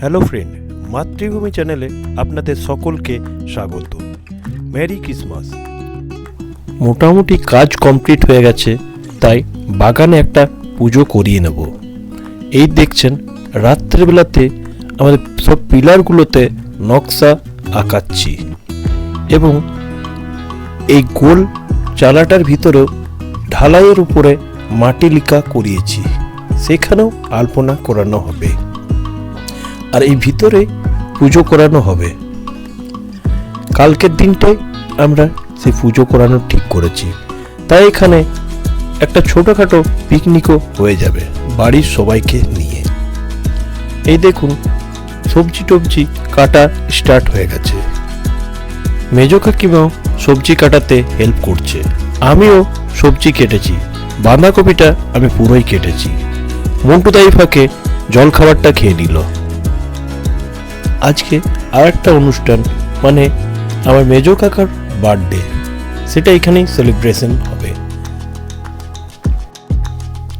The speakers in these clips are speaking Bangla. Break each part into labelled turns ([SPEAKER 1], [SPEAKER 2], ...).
[SPEAKER 1] হ্যালো ফ্রেন্ড মাতৃভূমি চ্যানেলে আপনাদের সকলকে স্বাগত। মেরি ক্রিসমাস মোটামুটি কাজ কমপ্লিট হয়ে গেছে, তাই বাগানে একটা পুজো করিয়ে নেব। এই দেখছেন, রাত্রেবেলাতে আমাদের সব পিলারগুলোতে নকশা আঁকাচ্ছি। এবং এই গোল চালাটার ভিতরেও ঢালাইয়ের উপরে মাটি লিকা করিয়েছি। সেখানেও আলপনা করানো হবে। আর এই ভিতরে পুজো করানো হবে। কালকের দিনটাই আমরা সেই পুজো করানো ঠিক করেছি। তাই এখানে একটা ছোটোখাটো পিকনিকও হয়ে যাবে বাড়ির সবাইকে নিয়ে। এই দেখুন, সবজি টবজি কাটা স্টার্ট হয়ে গেছে। মেজো কাকিমাও সবজি কাটাতে হেল্প করছে। আমিও সবজি কেটেছি, বাঁধাকপিটা আমি পুরোই কেটেছি। মন্টু দাই ফাঁকে জল খাবারটা খেয়ে নিল। আজকে আর একটা অনুষ্ঠান মানে আমার মেজো কাকার বার্থডে সেটা এখানেই সেলিব্রেশন হবে।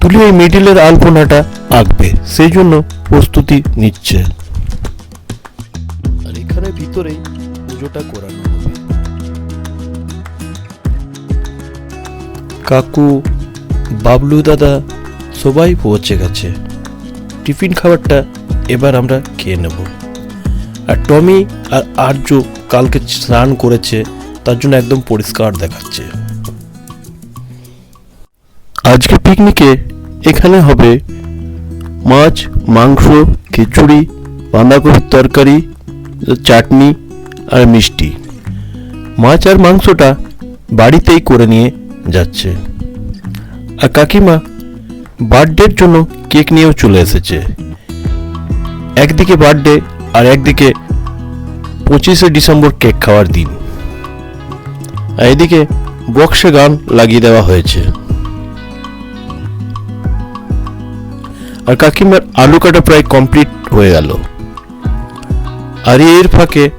[SPEAKER 1] তুলি ওই মিডিলের আলপনাটা আঁকবে, সেই জন্য প্রস্তুতি নিচ্ছে। আর এখানে ভিতরেই পুজোটা করানো হবে। কাকু, বাবলু দাদা সবাই পৌঁছে গেছে। টিফিন খাবারটা এবার আমরা খেয়ে নেব। আর টমি আর আর্য কালকে স্নান করেছে, তার জন্য একদম পরিষ্কার দেখাচ্ছে। আজকে পিকনিকে এখানে হবে মাছ, মাংস, খিচুড়ি, বাঁধাকপির তরকারি, চাটনি আর মিষ্টি। মাছ আর মাংসটা বাড়িতেই করে নিয়ে যাচ্ছে। আর কাকিমা বার্থডের জন্য কেক নিয়েও চলে এসেছে। একদিকে বার্থডে আর একদিকে পঁচিশে ডিসেম্বর কেক খাওয়ার দিন। আর এদিকে বক্সে গান লাগিয়ে দেওয়া হয়েছে। আর কাকিমার আলু কাটা প্রায় কমপ্লিট হয়ে গেল। আর এর ফাঁকে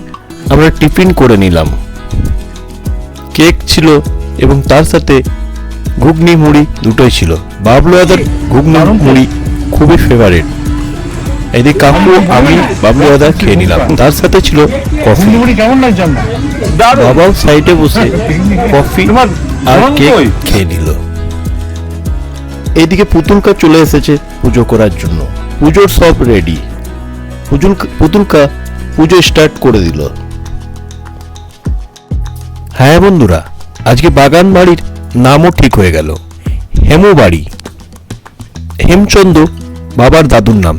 [SPEAKER 1] আমরা টিফিন করে নিলাম। কেক ছিল এবং তার সাথে ঘুগনি মুড়ি দুটোই ছিল। বাবলু আদার ঘুগনি মুড়ি খুবই ফেভারিট এদিকে কাকু আমি বাবলু দাদা খেয়ে নিলাম। তার সাথে ছিল কফি। বাবাও সাইডে বসে কফি আর কেক খেয়ে নিল। এইদিকে পুতুলকা চলে এসেছে পুজো করার জন্য। পুজোর সব রেডি পুতুল পুতুলকা পুজো স্টার্ট করে দিল। হ্যাঁ বন্ধুরা আজকে বাগান বাড়ির নামও ঠিক হয়ে গেল। হেমু বাড়ি। হেমচন্দ্র বাবার দাদুর নাম।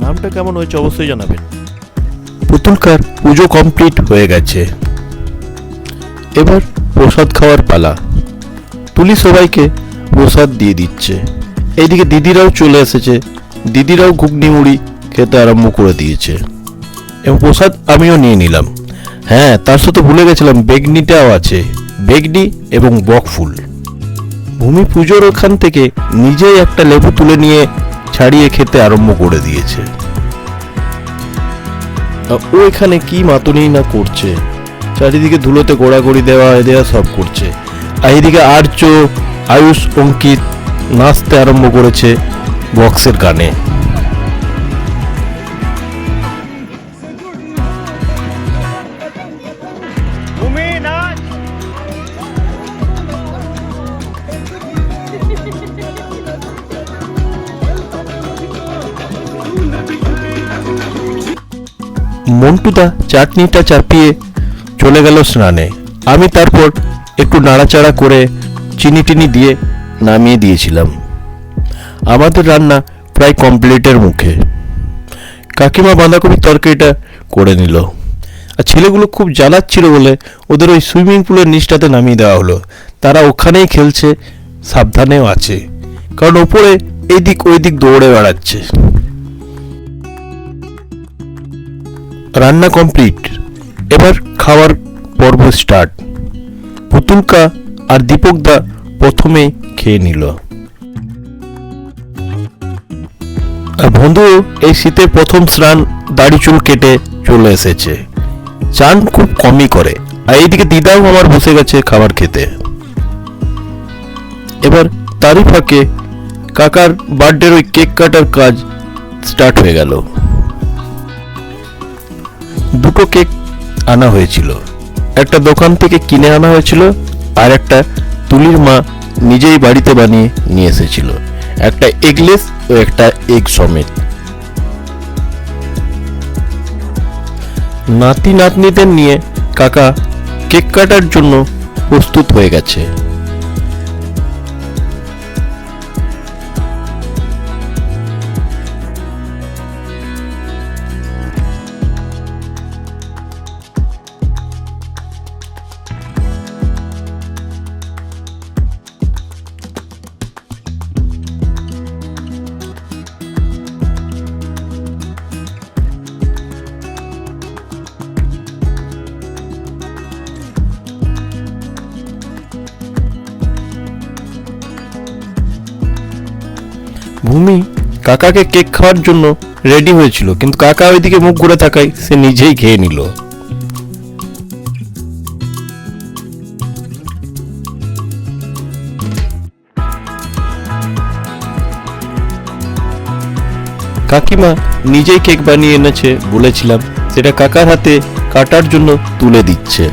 [SPEAKER 1] নামটা কেমন হয়েছে অবশ্যই জানাবেন। পুতুলকার পুজো কমপ্লিট হয়ে গেছে। এবার প্রসাদ খাওয়ার পালা। তুলি সবাইকে প্রসাদ দিয়ে দিচ্ছে। এইদিকে দিদিরাও চলে এসেছে। দিদিরাও ঘুগনি মুড়ি খেতে আরম্ভ করে দিয়েছে। এবং প্রসাদ আমিও নিয়ে নিলাম। হ্যাঁ তার সাথে ভুলে গেছিলাম, বেগনিটাও আছে। বেগনি এবং বকফুল। ভূমি পুজোর ওখান থেকে নিজেই একটা লেবু তুলে নিয়ে ছাড়িয়ে খেতে আরম্ভ করে দিয়েছে। ও এখানে কি মাতুনি না করছে? চারিদিকে ধুলোতে গোড়াগড়ি দেওয়া দেওয়া সব করছে। আর এদিকে আর্য, আয়ুষ, অঙ্কিত নাচতে আরম্ভ করেছে বক্সের গানে। মন্টুদা চাটনিটা চাপিয়ে চলে গেল স্নানে। আমি তারপর একটু নাড়াচাড়া করে চিনি টিনি দিয়ে নামিয়ে দিয়েছিলাম। আমাদের রান্না প্রায় কমপ্লিটের মুখে। কাকিমা বাঁধাকপির তরকারিটা করে নিল। আর ছেলেগুলো খুব জ্বালাচ্ছিল বলে ওদের ওই সুইমিং পুলের নিচটাতে নামিয়ে দেওয়া হলো। তারা ওখানেই খেলছে, সাবধানেও আছে। কারণ ওপরে এই দিক ওই দিক দৌড়ে বেড়াচ্ছে। রান্না কমপ্লিট এবার খাওয়ার পর্ব স্টার্ট পুতুলকা আর দীপকদা প্রথমেই খেয়ে নিল। বন্ধু এই শীতের প্রথম স্নান দাড়ি চুল কেটে চলে এসেছে। চান খুব কমই করে। আর এইদিকে দিদাও আমার বসে গেছে খাবার খেতে। এবার তারই ফাঁকে কাকার বার্থডের ওই কেক কাটার কাজ স্টার্ট হয়ে গেল। দুটো কেক আনা হয়েছিল। একটা দোকান থেকে কিনে আনা হয়েছিল আর একটা তুলির মা নিজেই বাড়িতে বানিয়ে নিয়ে এসেছিল। একটা এগলেস ও একটা এগ সমেত। নাতি নাতনিদের নিয়ে কাকা কেক কাটার জন্য প্রস্তুত হয়ে গেছে। ভূমি কাকাকে কেক খাওয়ার জন্য রেডি হয়েছিল, কিন্তু কাকা ওইদিকে মুখ ঘুরে থাকায় সে নিজেই খেয়ে নিল। কাকিমা নিজেই কেক বানিয়ে এনেছে বলেছিলাম, সেটা কাকার হাতে কাটার জন্য তুলে দিচ্ছে।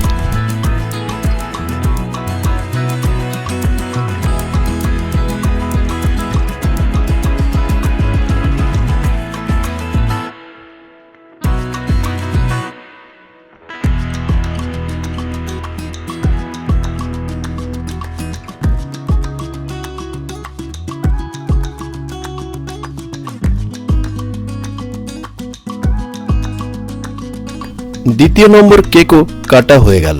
[SPEAKER 1] দ্বিতীয় নম্বর কেকও কাটা হয়ে গেল।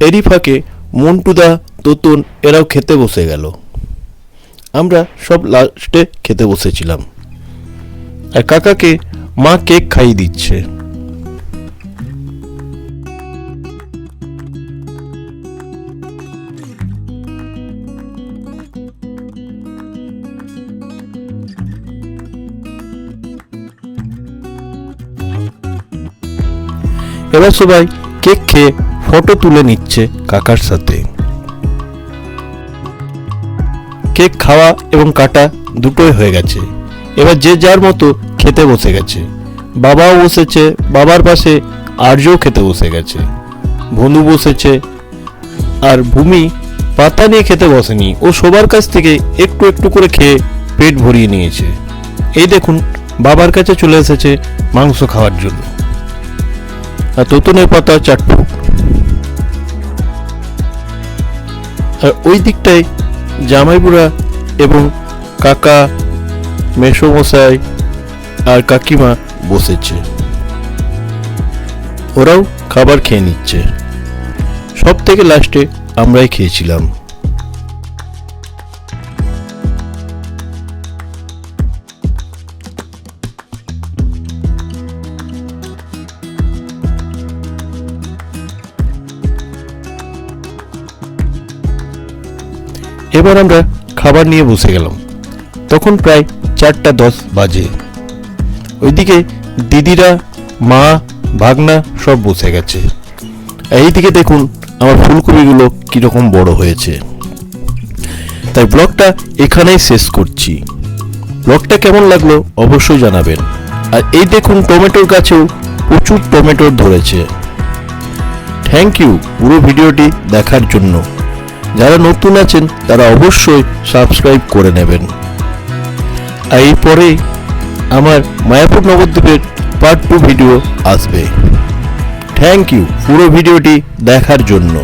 [SPEAKER 1] এরই ফাঁকে মন্টুদা তোতন এরাও খেতে বসে গেল। আমরা সব লাস্টে খেতে বসেছিলাম। আর কাকাকে মা কেক খাইয়ে দিচ্ছে। এবার সবাই কেক খেয়ে ফটো তুলে নিচ্ছে কাকার সাথে। কেক খাওয়া এবং কাটা দুটোই হয়ে গেছে। এবার যে যার মতো খেতে বসে গেছে। বাবাও বসেছে, বাবার পাশে আর্যও খেতে বসে গেছে। বন্ধু বসেছে, আর ভূমি পাতা নিয়ে খেতে বসেনি। ও সবার কাছ থেকে একটু একটু করে খেয়ে পেট ভরিয়ে নিয়েছে। এই দেখুন, বাবার কাছে চলে এসেছে মাংস খাওয়ার জন্য। আর তোতনের পাতা চাটফুট আর ওই দিকটায় জামাইবুড়া এবং কাকা, মেসোমশাই আর কাকিমা বসেছে। ওরাও খাবার খেয়ে নিচ্ছে। সব থেকে লাস্টে আমরাই খেয়েছিলাম। এবার আমরা খাবার নিয়ে বসে গেলাম। তখন প্রায় চারটা দশ বাজে। ওইদিকে দিদিরা, মা, ভাগনা সব বসে গেছে। এইদিকে দেখুন আমার ফুলকপিগুলো কীরকম বড় হয়েছে। তাই ব্লগটা এখানেই শেষ করছি। ব্লগটা কেমন লাগল অবশ্যই জানাবেন। আর এই দেখুন টমেটোর গাছেও প্রচুর টমেটো ধরেছে। থ্যাংক ইউ পুরো ভিডিওটি দেখার জন্য। যারা নতুন আছেন, তারা অবশ্যই সাবস্ক্রাইব করে নেবেন। আর এরপরে আমার মায়াপুর নবদ্বীপের পার্ট টু ভিডিও আসবে। থ্যাংক ইউ পুরো ভিডিওটি দেখার জন্য।